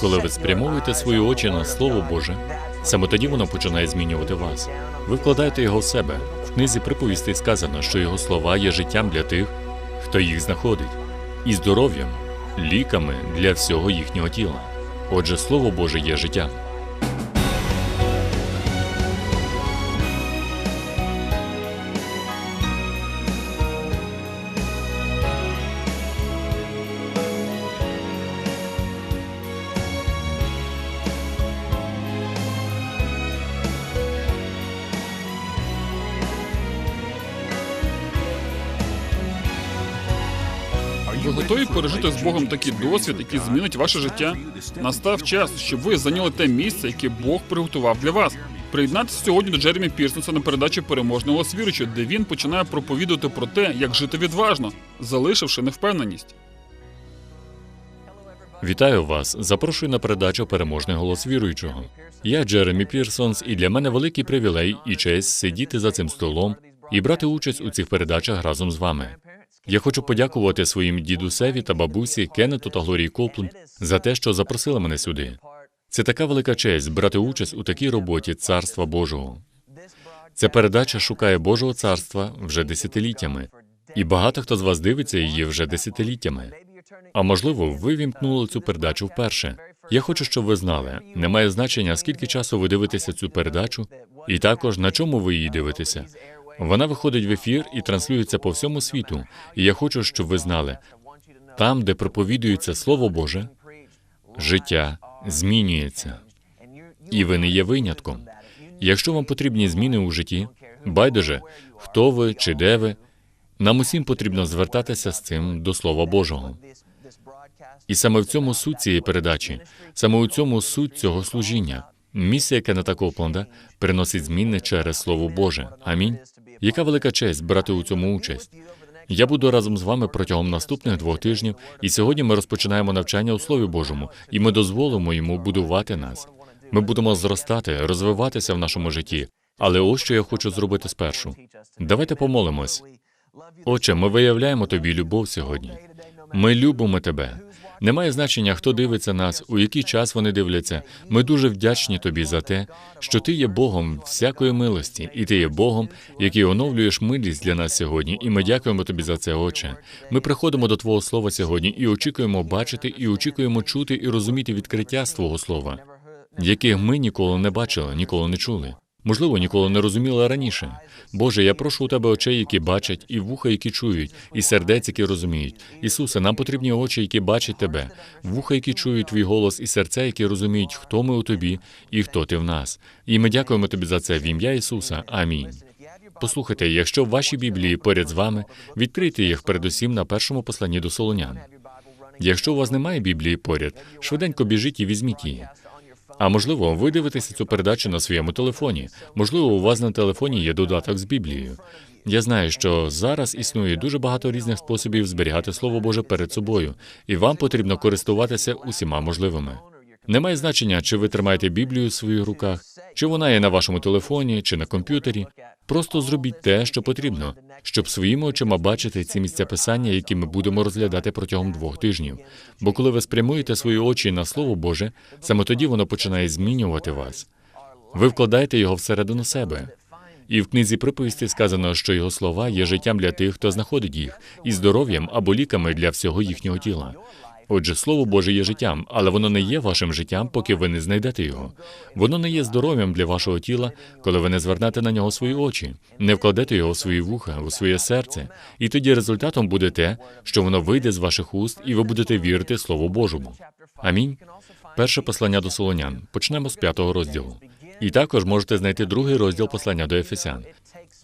Коли ви спрямовуєте свої очі на Слово Боже, саме тоді воно починає змінювати вас. Ви вкладаєте його в себе. В книзі приповістей сказано, що його слова є життям для тих, хто їх знаходить, і здоров'ям, ліками для всього їхнього тіла. Отже, Слово Боже є життям. Готові з Богом такий досвід, який змінить ваше життя? Настав час, щоб ви зайняли те місце, яке Бог приготував для вас. Приєднатися сьогодні до Джеремі Пірсонса на передачі переможного голос де він починає проповідувати про те, як жити відважно, залишивши невпевненість. Вітаю вас! Запрошую на передачу Переможний голос віруючого. Я Джеремі Пірсонс, і для мене великий привілей і честь сидіти за цим столом і брати участь у цих передачах разом з вами. Я хочу подякувати своїм дідусеві та бабусі Кеннету та Глорії Копленд за те, що запросили мене сюди. Це така велика честь брати участь у такій роботі Царства Божого. Ця передача шукає Божого царства вже десятиліттями, і багато хто з вас дивиться її вже десятиліттями. А можливо, ви вімкнули цю передачу вперше. Я хочу, щоб ви знали, немає значення, скільки часу ви дивитеся цю передачу, і також на чому ви її дивитеся. Вона виходить в ефір і транслюється по всьому світу. І я хочу, щоб ви знали, там, де проповідується Слово Боже, життя змінюється, і ви не є винятком. Якщо вам потрібні зміни у житті, байдуже, хто ви чи де ви, нам усім потрібно звертатися з цим до Слова Божого. І саме в цьому суть цієї передачі, саме у цьому суть цього служіння. Місія Кеннета Копленда приносить зміни через Слово Боже. Амінь. Яка велика честь брати у цьому участь. Я буду разом з вами протягом наступних двох тижнів, і сьогодні ми розпочинаємо навчання у Слові Божому, і ми дозволимо йому будувати нас. Ми будемо зростати, розвиватися в нашому житті. Але ось що я хочу зробити спершу. Давайте помолимось. Отче, ми виявляємо тобі любов сьогодні. Ми любимо тебе. Немає значення, хто дивиться нас, у який час вони дивляться. Ми дуже вдячні тобі за те, що ти є Богом всякої милості, і ти є Богом, який оновлюєш милість для нас сьогодні. І ми дякуємо тобі за це, Отче. Ми приходимо до Твого слова сьогодні і очікуємо бачити, і очікуємо чути і розуміти відкриття з Твого слова, яких ми ніколи не бачили, ніколи не чули. Можливо, ніколи не розуміла раніше. Боже, я прошу у тебе очей, які бачать, і вуха, які чують, і сердець, які розуміють. Ісусе, нам потрібні очі, які бачать тебе, вуха, які чують твій голос, і серця, які розуміють, хто ми у тобі і хто ти в нас. І ми дякуємо тобі за це в ім'я Ісуса. Амінь. Послухайте, якщо в вашій Біблії поряд з вами, відкрийте їх передусім на першому посланні до Солонян. Якщо у вас немає Біблії поряд, швиденько біжіть і візьміть її. А можливо, ви дивитеся цю передачу на своєму телефоні. Можливо, у вас на телефоні є додаток з Біблією. Я знаю, що зараз існує дуже багато різних способів зберігати Слово Боже перед собою, і вам потрібно користуватися усіма можливими. Немає значення, чи ви тримаєте Біблію в своїх руках, чи вона є на вашому телефоні, чи на комп'ютері. Просто зробіть те, що потрібно, щоб своїми очима бачити ці місця писання, які ми будемо розглядати протягом двох тижнів. Бо коли ви спрямуєте свої очі на Слово Боже, саме тоді воно починає змінювати вас. Ви вкладаєте його всередину себе. І в книзі приповісті сказано, що його слова є життям для тих, хто знаходить їх, і здоров'ям або ліками для всього їхнього тіла. Отже, Слово Боже є життям, але воно не є вашим життям, поки ви не знайдете його. Воно не є здоров'ям для вашого тіла, коли ви не звернете на нього свої очі, не вкладете його в свої вуха, у своє серце, і тоді результатом буде те, що воно вийде з ваших уст, і ви будете вірити Слову Божому. Амінь. Перше послання до Солонян. Почнемо з п'ятого розділу. І також можете знайти другий розділ послання до Ефесян.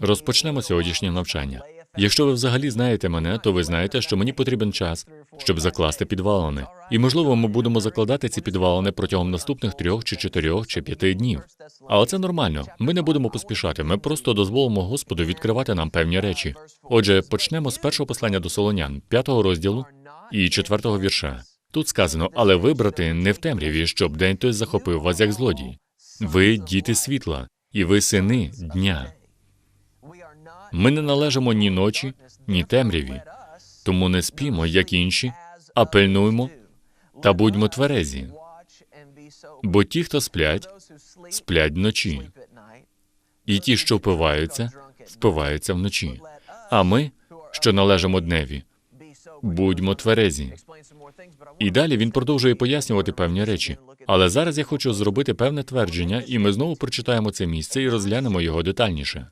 Розпочнемо сьогоднішнє навчання. Якщо ви взагалі знаєте мене, то ви знаєте, що мені потрібен час, щоб закласти підвалини. І можливо, ми будемо закладати ці підвалини протягом наступних трьох чи чотирьох чи п'яти днів. Але це нормально. Ми не будемо поспішати. Ми просто дозволимо Господу відкривати нам певні речі. Отже, почнемо з першого послання до Солонян, п'ятого розділу і четвертого вірша. Тут сказано, але вибрати не в темряві, щоб день той захопив вас як злодій. Ви діти світла, і ви сини дня. Ми не належимо ні ночі, ні темряві, тому не спімо, як інші, а пильнуймо та будьмо тверезі. Бо ті, хто сплять, сплять вночі, і ті, що впиваються, впиваються вночі. А ми, що належимо дневі, будьмо тверезі. І далі він продовжує пояснювати певні речі. Але зараз я хочу зробити певне твердження, і ми знову прочитаємо це місце і розглянемо його детальніше.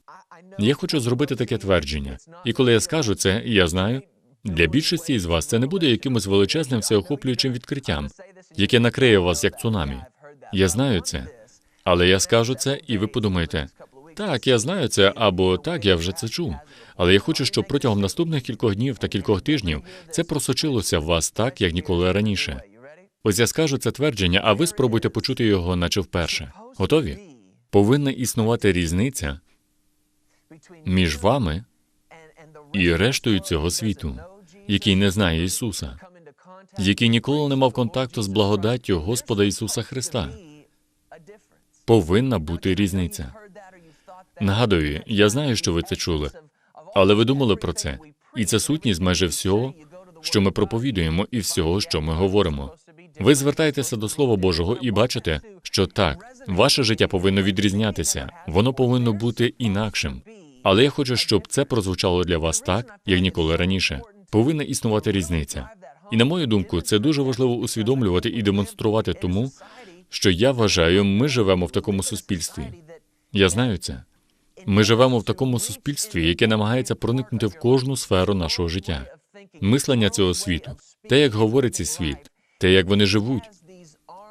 Я хочу зробити таке твердження. І коли я скажу це, я знаю, для більшості із вас це не буде якимось величезним всеохоплюючим відкриттям, яке накриє вас як цунамі. Я знаю це. Але я скажу це, і ви подумаєте, так, я знаю це, або так, я вже це чув. Але я хочу, щоб протягом наступних кількох днів та кількох тижнів це просочилося в вас так, як ніколи раніше. Ось я скажу це твердження, а ви спробуйте почути його, наче вперше. Готові? Повинна існувати різниця між вами і рештою цього світу, який не знає Ісуса, який ніколи не мав контакту з благодаттю Господа Ісуса Христа. Повинна бути різниця. Нагадую, я знаю, що ви це чули, але ви думали про це, і це сутність майже всього, що ми проповідуємо, і всього, що ми говоримо. Ви звертаєтеся до Слова Божого і бачите, що так, ваше життя повинно відрізнятися, воно повинно бути інакшим. Але я хочу, щоб це прозвучало для вас так, як ніколи раніше. Повинна існувати різниця. І на мою думку, це дуже важливо усвідомлювати і демонструвати тому, що я вважаю, ми живемо в такому суспільстві. Я знаю це. Ми живемо в такому суспільстві, яке намагається проникнути в кожну сферу нашого життя. Мислення цього світу, те, як говорить цей світ, те, як вони живуть.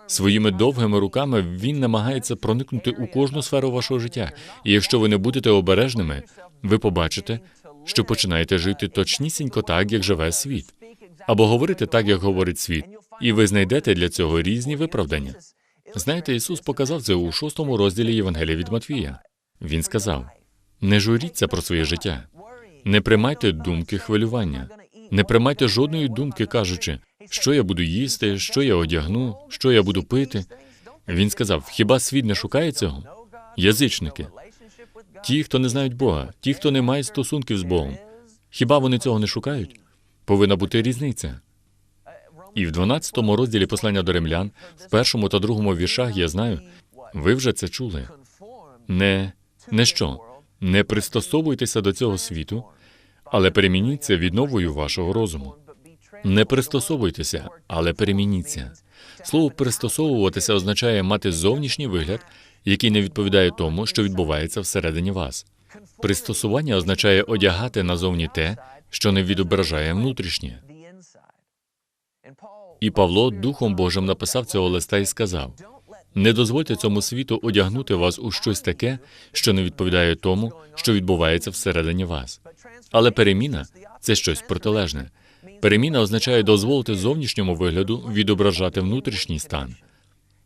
Своїми довгими руками він намагається проникнути у кожну сферу вашого життя. І якщо ви не будете обережними, ви побачите, що починаєте жити точнісінько так, як живе світ, або говорити так, як говорить світ, і ви знайдете для цього різні виправдання. Знаєте, Ісус показав це у шостому розділі Євангелія від Матвія. Він сказав: не журіться про своє життя, не приймайте думки хвилювання, не приймайте жодної думки, кажучи, що я буду їсти, що я одягну, що я буду пити. Він сказав: хіба світ не шукає цього? Язичники, ті, хто не знають Бога, ті, хто не мають стосунків з Богом. Хіба вони цього не шукають? Повинна бути різниця. І в 12 розділі послання до римлян, в першому та другому віршах я знаю, ви вже це чули. Не, не що, не пристосовуйтеся до цього світу, але перемініться відновою вашого розуму. Не пристосовуйтеся, але перемініться. Слово пристосовуватися означає мати зовнішній вигляд, який не відповідає тому, що відбувається всередині вас. Пристосування означає одягати назовні те, що не відображає внутрішнє. І Павло Духом Божим написав цього листа і сказав: не дозвольте цьому світу одягнути вас у щось таке, що не відповідає тому, що відбувається всередині вас. Але переміна це щось протилежне. Переміна означає дозволити зовнішньому вигляду відображати внутрішній стан.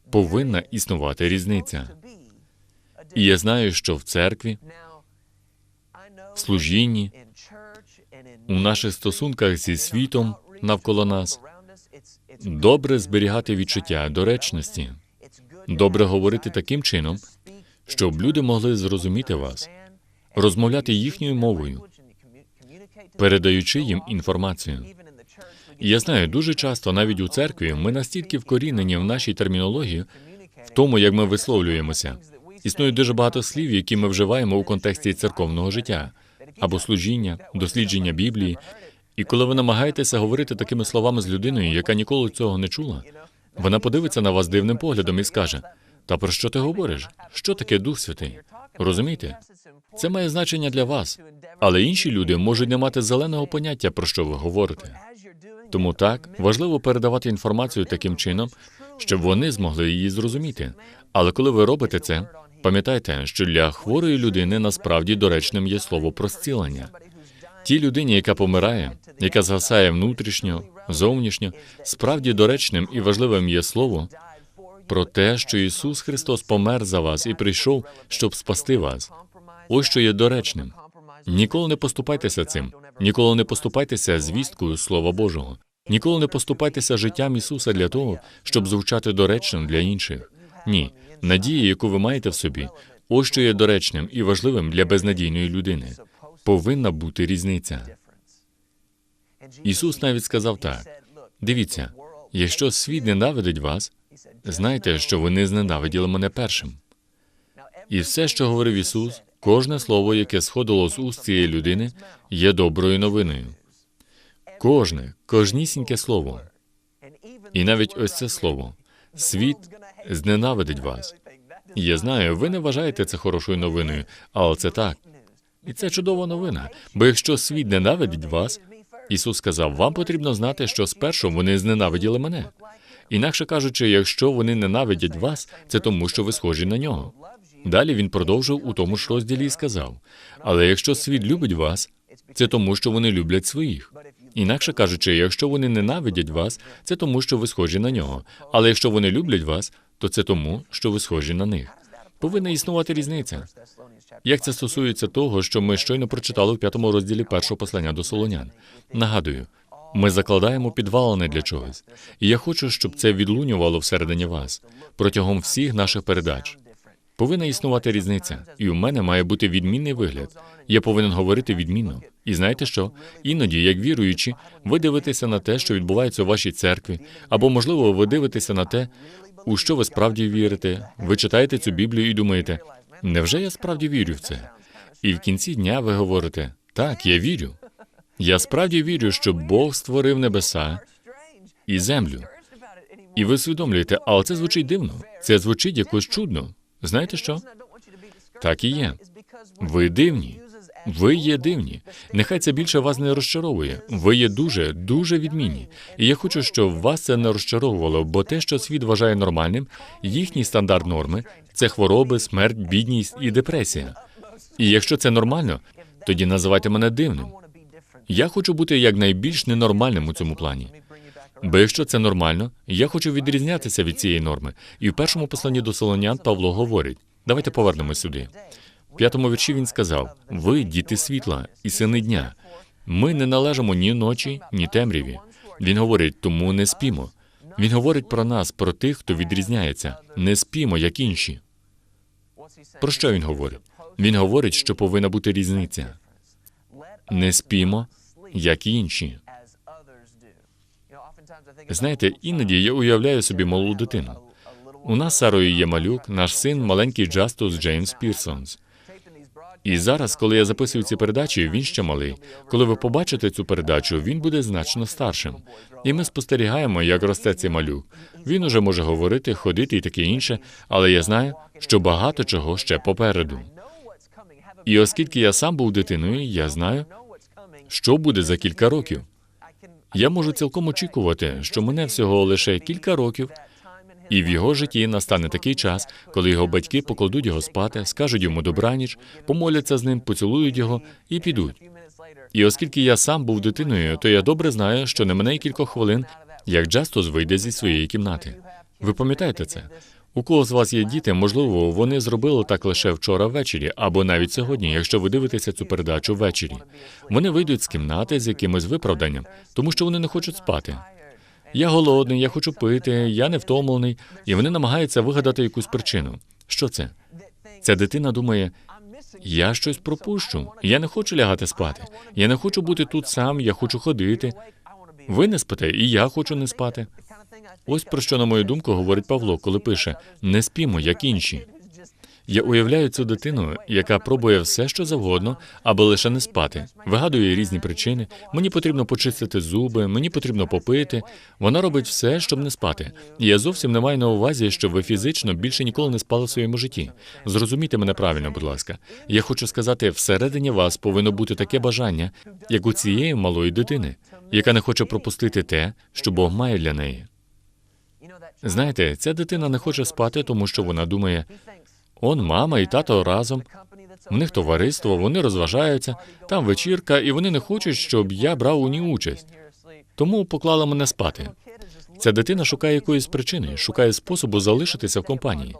Повинна існувати різниця. І я знаю, що в церкві, в служінні, у наших стосунках зі світом навколо нас добре зберігати відчуття доречності, добре говорити таким чином, щоб люди могли зрозуміти вас, розмовляти їхньою мовою, передаючи їм інформацію. Я знаю, дуже часто навіть у церкві ми настільки вкорінені в нашій термінології, в тому, як ми висловлюємося. Існує дуже багато слів, які ми вживаємо у контексті церковного життя або служіння, дослідження Біблії. І коли ви намагаєтеся говорити такими словами з людиною, яка ніколи цього не чула, вона подивиться на вас дивним поглядом і скаже: Та про що ти говориш? Що таке Дух Святий? Розумієте? Це має значення для вас, але інші люди можуть не мати зеленого поняття, про що ви говорите. Тому так важливо передавати інформацію таким чином, щоб вони змогли її зрозуміти. Але коли ви робите це, пам'ятайте, що для хворої людини насправді доречним є слово про зцілення. Тій людині, яка помирає, яка згасає внутрішньо, зовнішньо, справді доречним і важливим є слово про те, що Ісус Христос помер за вас і прийшов, щоб спасти вас. Ось що є доречним. Ніколи не поступайтеся цим, ніколи не поступайтеся звісткою Слова Божого, ніколи не поступайтеся життям Ісуса для того, щоб звучати доречним для інших. Ні, надія, яку ви маєте в собі, ось що є доречним і важливим для безнадійної людини. Повинна бути різниця. Ісус навіть сказав так: дивіться, якщо світ ненавидить вас, Знайте, що вони зненавиділи мене першим. І все, що говорив Ісус, кожне слово, яке сходило з уст цієї людини, є доброю новиною. Кожне, кожнісіньке слово. І навіть ось це слово. Світ зненавидить вас. Я знаю, ви не вважаєте це хорошою новиною, але це так. І це чудова новина. Бо якщо світ ненавидить вас, Ісус сказав, вам потрібно знати, що спершу вони зненавиділи мене. Інакше кажучи, якщо вони ненавидять вас, це тому, що ви схожі на нього. Далі він продовжив у тому ж розділі і сказав: але якщо світ любить вас, це тому, що вони люблять своїх. Інакше кажучи, якщо вони ненавидять вас, це тому, що ви схожі на нього. Але якщо вони люблять вас, то це тому, що ви схожі на них. Повинна існувати різниця. Як це стосується того, що ми щойно прочитали в п'ятому розділі першого послання до Солонян. Нагадую, ми закладаємо підвалини для чогось, і я хочу, щоб це відлунювало всередині вас протягом всіх наших передач. Повинна існувати різниця, і у мене має бути відмінний вигляд. Я повинен говорити відмінно. І знаєте що? Іноді, як віруючі, ви дивитеся на те, що відбувається у вашій церкві, або, можливо, ви дивитеся на те, у що ви справді вірите. Ви читаєте цю Біблію і думаєте, невже я справді вірю в це? І в кінці дня ви говорите: так, я вірю. Я справді вірю, що Бог створив небеса і землю. І ви усвідомлюєте, але це звучить дивно. Це звучить якось чудно. Знаєте що? Так і є. Ви дивні. Ви є дивні. Нехай це більше вас не розчаровує. Ви є дуже, дуже відмінні. І я хочу, щоб вас це не розчаровувало, бо те, що світ вважає нормальним, їхній стандарт норми це хвороби, смерть, бідність і депресія. І якщо це нормально, тоді називайте мене дивним. Я хочу бути якнайбільш ненормальним у цьому плані. Бо якщо це нормально, я хочу відрізнятися від цієї норми. І в першому посланні до Солонян Павло говорить: давайте повернемось сюди. В п'ятому вірші він сказав: Ви діти світла і сини дня. Ми не належимо ні ночі, ні темряві. Він говорить, тому не спімо. Він говорить про нас, про тих, хто відрізняється. Не спімо, як інші. Про що він говорить? Він говорить, що повинна бути різниця. Не спімо, як інші. Знаєте, іноді я уявляю собі малу дитину. У нас з Сарою є малюк, наш син маленький Джастус Джеймс Пірсонс. І зараз, коли я записую ці передачі, він ще малий. Коли ви побачите цю передачу, він буде значно старшим. І ми спостерігаємо, як росте цей малюк. Він уже може говорити, ходити і таке інше, але я знаю, що багато чого ще попереду. І оскільки я сам був дитиною, я знаю, що буде за кілька років. Я можу цілком очікувати, що мене всього лише кілька років, і в його житті настане такий час, коли його батьки покладуть його спати, скажуть йому добраніч, помоляться з ним, поцілують його і підуть. І оскільки я сам був дитиною, то я добре знаю, що не мене кількох хвилин, як Джастус вийде зі своєї кімнати. Ви пам'ятаєте це? У кого з вас є діти, можливо, вони зробили так лише вчора ввечері, або навіть сьогодні, якщо ви дивитеся цю передачу ввечері. Вони вийдуть з кімнати з якимось виправданням, тому що вони не хочуть спати. Я голодний, я хочу пити, я не втомлений, і вони намагаються вигадати якусь причину. Що це? Ця дитина думає: я щось пропущу, я не хочу лягати спати, я не хочу бути тут сам, я хочу ходити. Ви не спите, і я хочу не спати. Ось про що, на мою думку, говорить Павло, коли пише: не спімо, як інші. Я уявляю цю дитину, яка пробує все, що завгодно, аби лише не спати, вигадує різні причини. Мені потрібно почистити зуби, мені потрібно попити. Вона робить все, щоб не спати. Я зовсім не маю на увазі, що ви фізично більше ніколи не спали в своєму житті. Зрозумійте мене правильно, будь ласка. Я хочу сказати, всередині вас повинно бути таке бажання, як у цієї малої дитини, яка не хоче пропустити те, що Бог має для неї. Знаєте, ця дитина не хоче спати, тому що вона думає, он мама і тато разом. В них товариство, вони розважаються, там вечірка, і вони не хочуть, щоб я брав у ній участь. Тому поклала мене спати. Ця дитина шукає якоїсь причини, шукає способу залишитися в компанії.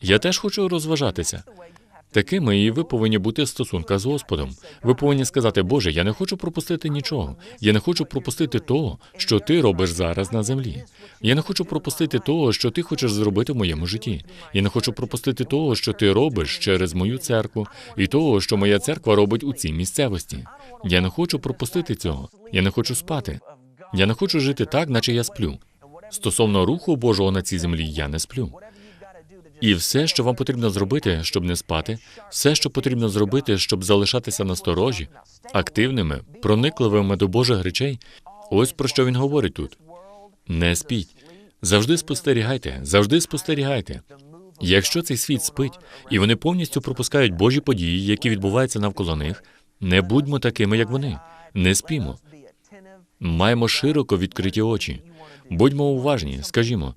Я теж хочу розважатися. Такими і ви повинні бути в стосунках з Господом. Ви повинні сказати, Боже, я не хочу пропустити нічого. Я не хочу пропустити того, що ти робиш зараз на землі. Я не хочу пропустити того, що ти хочеш зробити в моєму житті. Я не хочу пропустити того, що ти робиш через мою церкву, і того, що моя церква робить у цій місцевості. Я не хочу пропустити цього. Я не хочу спати. Я не хочу жити так, наче я сплю. Стосовно руху Божого на цій землі, я не сплю. І все, що вам потрібно зробити, щоб не спати, все, що потрібно зробити, щоб залишатися насторожі, активними, проникливими до Божих речей, ось про що він говорить тут. Не спіть. Завжди спостерігайте, завжди спостерігайте. Якщо цей світ спить, і вони повністю пропускають Божі події, які відбуваються навколо них, не будьмо такими, як вони. Не спімо. Маємо широко відкриті очі. Будьмо уважні, скажімо,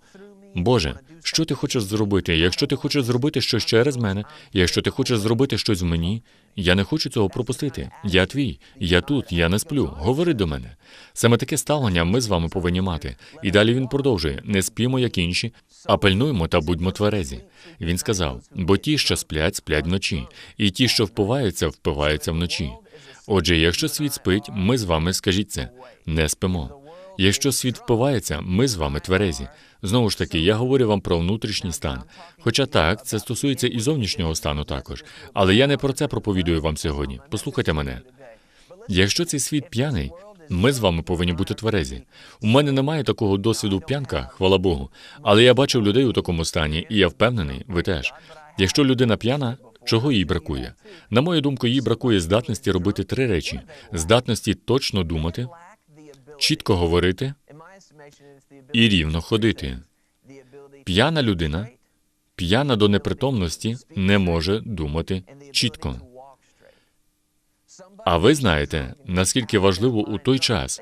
Боже, що ти хочеш зробити? Якщо ти хочеш зробити щось через мене, якщо ти хочеш зробити щось в мені, я не хочу цього пропустити. Я твій, я тут, я не сплю. Говори до мене. Саме таке ставлення ми з вами повинні мати. І далі він продовжує: не спімо, як інші, а пильнуємо та будьмо тверезі. Він сказав: бо ті, що сплять, сплять вночі, і ті, що впиваються, впиваються вночі. Отже, якщо світ спить, ми з вами скажіть це, не спимо. Якщо світ впивається, ми з вами тверезі. Знову ж таки, я говорю вам про внутрішній стан. Хоча так, це стосується і зовнішнього стану також. Але я не про це проповідую вам сьогодні. Послухайте мене. Якщо цей світ п'яний, ми з вами повинні бути тверезі. У мене немає такого досвіду п'янка, хвала Богу. Але я бачив людей у такому стані, і я впевнений, ви теж. Якщо людина п'яна, чого їй бракує? На мою думку, їй бракує здатності робити три речі: здатності точно думати, чітко говорити і рівно ходити. П'яна людина, п'яна до непритомності, не може думати чітко. А ви знаєте, наскільки важливо у той час,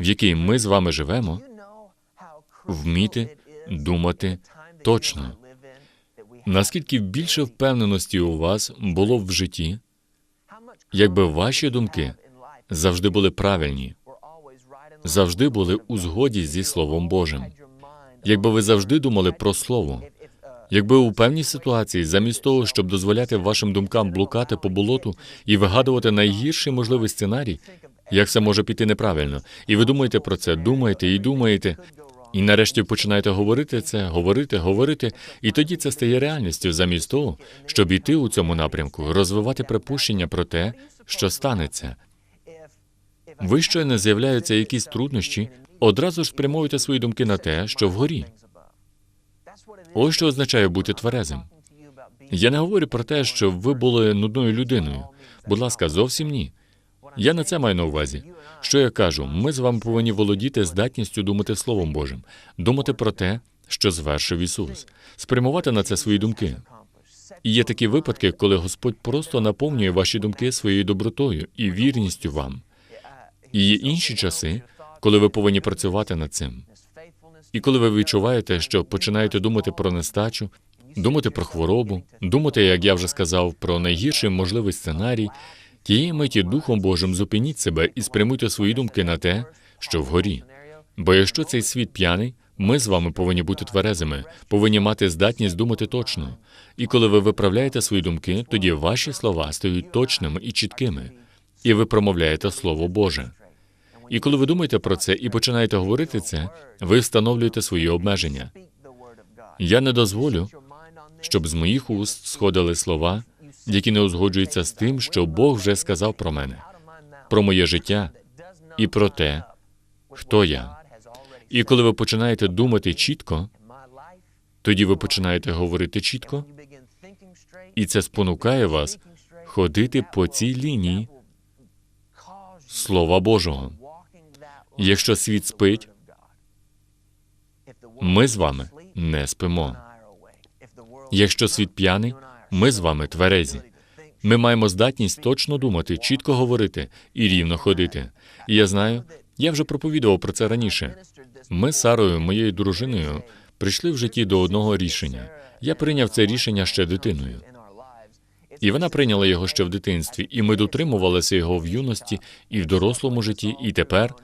в який ми з вами живемо, вміти думати точно. Наскільки більше впевненості у вас було б в житті, якби ваші думки завжди були правильні, завжди були у згоді зі Словом Божим. Якби ви завжди думали про Слово, якби у певній ситуації, замість того, щоб дозволяти вашим думкам блукати по болоту і вигадувати найгірший можливий сценарій, як все може піти неправильно, і ви думаєте про це, думаєте і думаєте, і нарешті починаєте говорити це, говорити, говорити, і тоді це стає реальністю, замість того, щоб іти у цьому напрямку, розвивати припущення про те, що станеться. Ви щойно з'являються якісь труднощі, одразу ж спрямовуйте свої думки на те, що вгорі. Ось що означає бути тверезим. Я не говорю про те, що ви були нудною людиною. Будь ласка, зовсім ні. Я на це маю на увазі. Що я кажу? Ми з вами повинні володіти здатністю думати Словом Божим, думати про те, що звершив Ісус, спрямувати на це свої думки. І є такі випадки, коли Господь просто наповнює ваші думки своєю добротою і вірністю вам. І є інші часи, коли ви повинні працювати над цим. І коли ви відчуваєте, що починаєте думати про нестачу, думати про хворобу, думати, як я вже сказав, про найгірший можливий сценарій, тієї миті Духом Божим зупиніть себе і спрямуйте свої думки на те, що вгорі. Бо якщо цей світ п'яний, ми з вами повинні бути тверезими, повинні мати здатність думати точно. І коли ви виправляєте свої думки, тоді ваші слова стають точними і чіткими, і ви промовляєте Слово Боже. І коли ви думаєте про це і починаєте говорити це, ви встановлюєте свої обмеження. Я не дозволю, щоб з моїх уст сходили слова, які не узгоджуються з тим, що Бог вже сказав про мене, про моє життя і про те, хто я. І коли ви починаєте думати чітко, тоді ви починаєте говорити чітко, і це спонукає вас ходити по цій лінії Слова Божого. Якщо світ спить, ми з вами не спимо. Якщо світ п'яний, ми з вами тверезі. Ми маємо здатність точно думати, чітко говорити і рівно ходити. І я знаю, я вже проповідував про це раніше. Ми з Сарою, моєю дружиною, прийшли в житті до одного рішення. Я прийняв це рішення ще дитиною. І вона прийняла його ще в дитинстві, і ми дотримувалися його в юності і в дорослому житті. І тепер,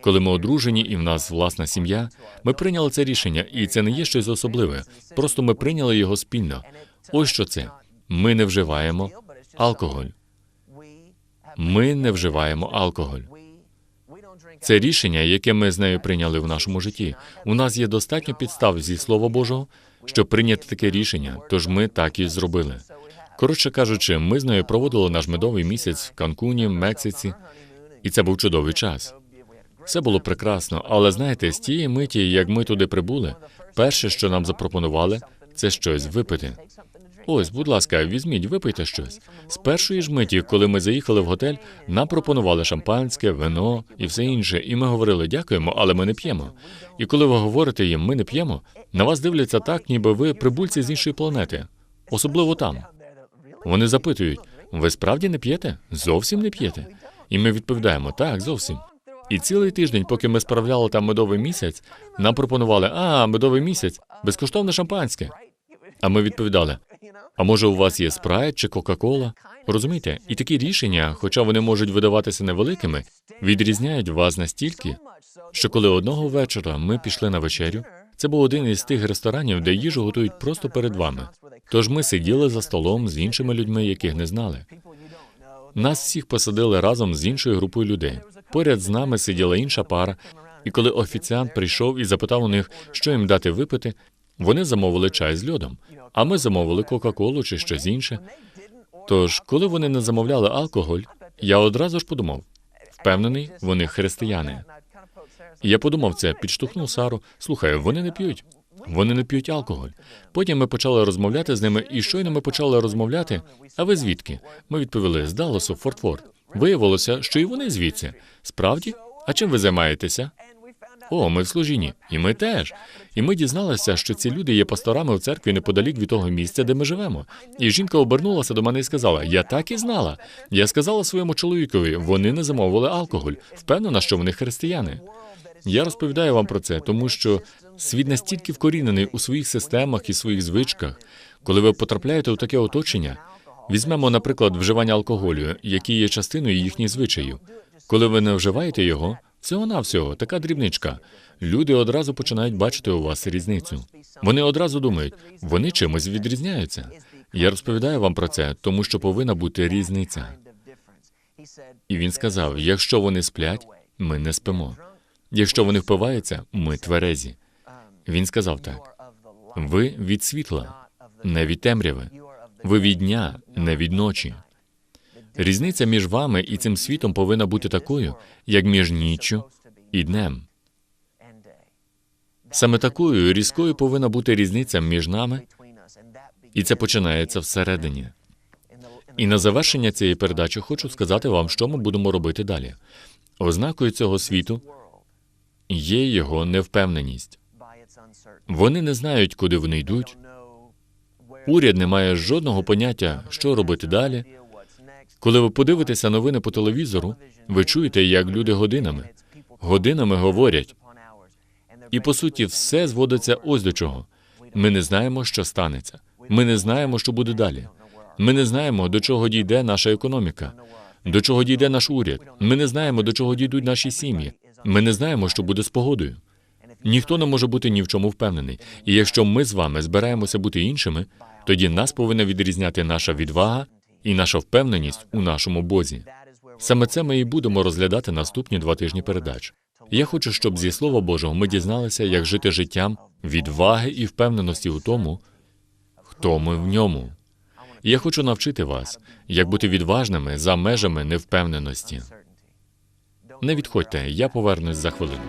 коли ми одружені і в нас власна сім'я, ми прийняли це рішення, і це не є щось особливе. Просто ми прийняли його спільно. Ось що це. Ми не вживаємо алкоголь. Ми не вживаємо алкоголь. Це рішення, яке ми з нею прийняли в нашому житті. У нас є достатньо підстав зі Слова Божого, щоб прийняти таке рішення, тож ми так і зробили. Коротше кажучи, ми з нею проводили наш медовий місяць в Канкуні, Мексиці, і це був чудовий час. Все було прекрасно, але знаєте, з тієї миті, як ми туди прибули, перше, що нам запропонували, це щось випити. Ось, будь ласка, візьміть, випийте щось. З першої ж миті, коли ми заїхали в готель, нам пропонували шампанське, вино і все інше, і ми говорили дякуємо, але ми не п'ємо. І коли ви говорите їм, ми не п'ємо, на вас дивляться так, ніби ви прибульці з іншої планети, особливо там. Вони запитують: ви справді не п'єте? Зовсім не п'єте? І ми відповідаємо так, зовсім. І цілий тиждень, поки ми справляли там медовий місяць, нам пропонували: а, медовий місяць, безкоштовне шампанське. А ми відповідали: а може, у вас є спрайт чи Кока-Кола? Розумієте? І такі рішення, хоча вони можуть видаватися невеликими, відрізняють вас настільки, що коли одного вечора ми пішли на вечерю, це був один із тих ресторанів, де їжу готують просто перед вами. Тож ми сиділи за столом з іншими людьми, яких не знали. Нас всіх посадили разом з іншою групою людей. Поряд з нами сиділа інша пара, і коли офіціант прийшов і запитав у них, що їм дати випити, вони замовили чай з льодом, а ми замовили Кока-Колу чи щось інше. Тож, коли вони не замовляли алкоголь, я одразу ж подумав, впевнений, вони християни. Я подумав це, підштовхнув Сару. Слухай, вони не п'ють. Вони не п'ють алкоголь. Потім ми почали розмовляти з ними, і щойно ми почали розмовляти. А ви звідки? Ми відповіли з Далласу, Фортфорд. Виявилося, що і вони звідси. Справді? А чим ви займаєтеся? О, ми в служінні. І ми теж. І ми дізналися, що ці люди є пасторами в церкві неподалік від того місця, де ми живемо. І жінка обернулася до мене і сказала: Я так і знала. Я сказала своєму чоловікові, вони не замовили алкоголь. Впевнена, що вони християни. Я розповідаю вам про це, тому що світ настільки вкорінений у своїх системах і своїх звичках, коли ви потрапляєте у таке оточення. Візьмемо, наприклад, вживання алкоголю, який є частиною їхніх звичаїв. Коли ви не вживаєте його, всього навсього така дрібничка. Люди одразу починають бачити у вас різницю. Вони одразу думають, вони чимось відрізняються. Я розповідаю вам про це, тому що повинна бути різниця. І він сказав: якщо вони сплять, ми не спимо. Якщо вони впиваються, ми тверезі. Він сказав так: ви від світла, не від темряви. Ви від дня, не від ночі. Різниця між вами і цим світом повинна бути такою, як між ніччю і днем. Саме такою різкою повинна бути різниця між нами, і це починається всередині. І на завершення цієї передачі хочу сказати вам, що ми будемо робити далі. Ознакою цього світу є його невпевненість. Вони не знають, куди вони йдуть. Уряд не має жодного поняття, що робити далі. Коли ви подивитеся новини по телевізору, ви чуєте, як люди годинами, годинами говорять. І по суті, все зводиться ось до чого. Ми не знаємо, що станеться. Ми не знаємо, що буде далі. Ми не знаємо, до чого дійде наша економіка, до чого дійде наш уряд. Ми не знаємо, до чого дійдуть наші сім'ї. Ми не знаємо, що буде з погодою. Ніхто не може бути ні в чому впевнений. І якщо ми з вами збираємося бути іншими, тоді нас повинна відрізняти наша відвага і наша впевненість у нашому Бозі. Саме це ми і будемо розглядати наступні два тижні передач. Я хочу, щоб зі Слова Божого ми дізналися, як жити життям відваги і впевненості у тому, хто ми в ньому. Я хочу навчити вас, як бути відважними за межами невпевненості. Не відходьте, я повернусь за хвилину.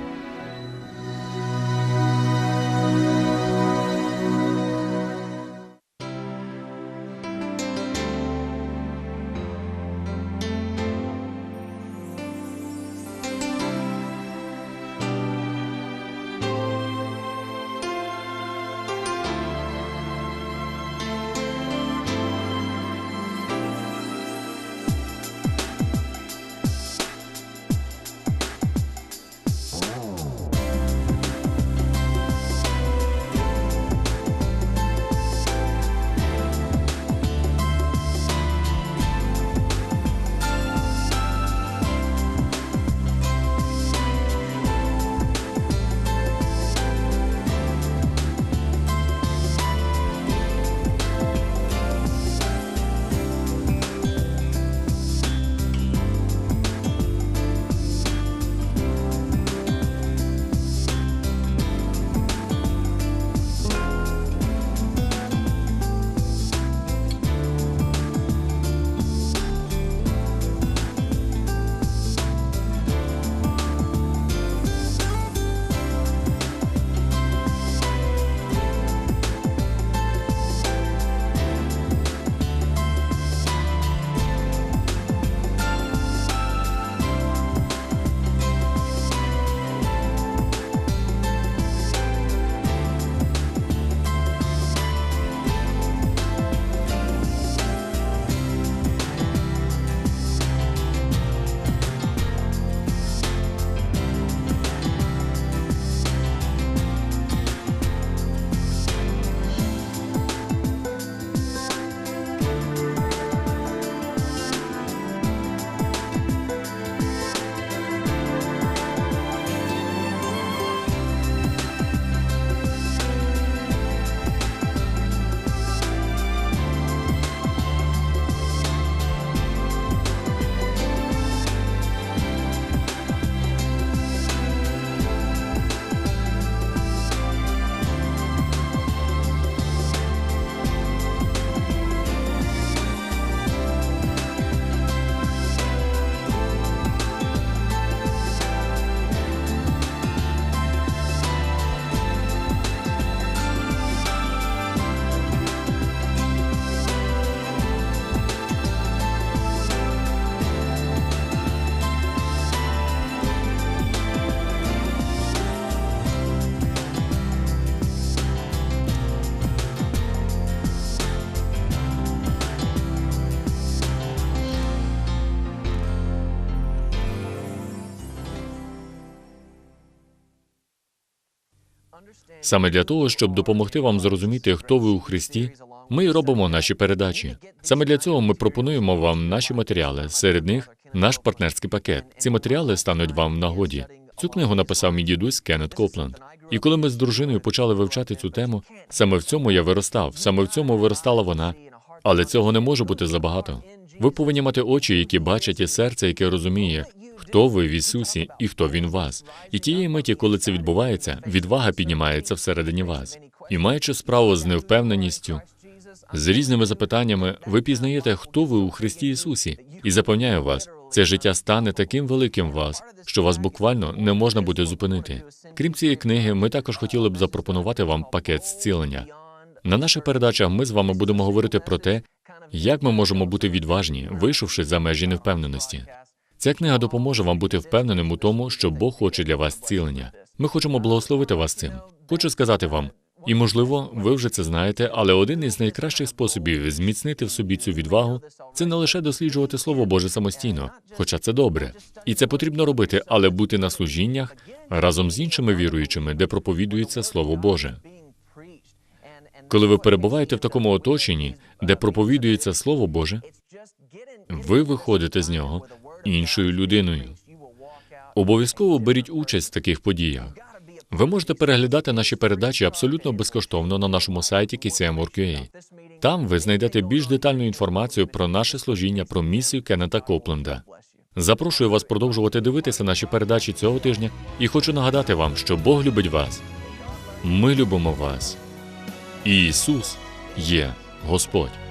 Саме для того, щоб допомогти вам зрозуміти, хто ви у Христі, ми робимо наші передачі. Саме для цього ми пропонуємо вам наші матеріали. Серед них наш партнерський пакет. Ці матеріали стануть вам в нагоді. Цю книгу написав мій дідусь Кеннет Копленд. І коли ми з дружиною почали вивчати цю тему, саме в цьому я виростав, саме в цьому виростала вона. Але цього не може бути забагато. Ви повинні мати очі, які бачать, і серце, яке розуміє, хто ви в Ісусі і хто Він вас. І тієї миті, коли це відбувається, відвага піднімається всередині вас. І маючи справу з невпевненістю, з різними запитаннями, ви пізнаєте, хто ви у Христі Ісусі, і запевняю вас, це життя стане таким великим в вас, що вас буквально не можна буде зупинити. Крім цієї книги, ми також хотіли б запропонувати вам пакет зцілення. На наших передачах ми з вами будемо говорити про те, як ми можемо бути відважні, вийшовши за межі невпевненості. Ця книга допоможе вам бути впевненим у тому, що Бог хоче для вас зцілення. Ми хочемо благословити вас цим. Хочу сказати вам, і можливо, ви вже це знаєте, але один із найкращих способів зміцнити в собі цю відвагу це не лише досліджувати Слово Боже самостійно, хоча це добре, і це потрібно робити, але бути на служіннях разом з іншими віруючими, де проповідується Слово Боже. Коли ви перебуваєте в такому оточенні, де проповідується Слово Боже, ви виходите з нього іншою людиною. Обов'язково беріть участь в таких подіях. Ви можете переглядати наші передачі абсолютно безкоштовно на нашому сайті KCM.org.ua. Там ви знайдете більш детальну інформацію про наше служіння, про місію Кеннета Копленда. Запрошую вас продовжувати дивитися наші передачі цього тижня і хочу нагадати вам, що Бог любить вас. Ми любимо вас. Ісус є Господь.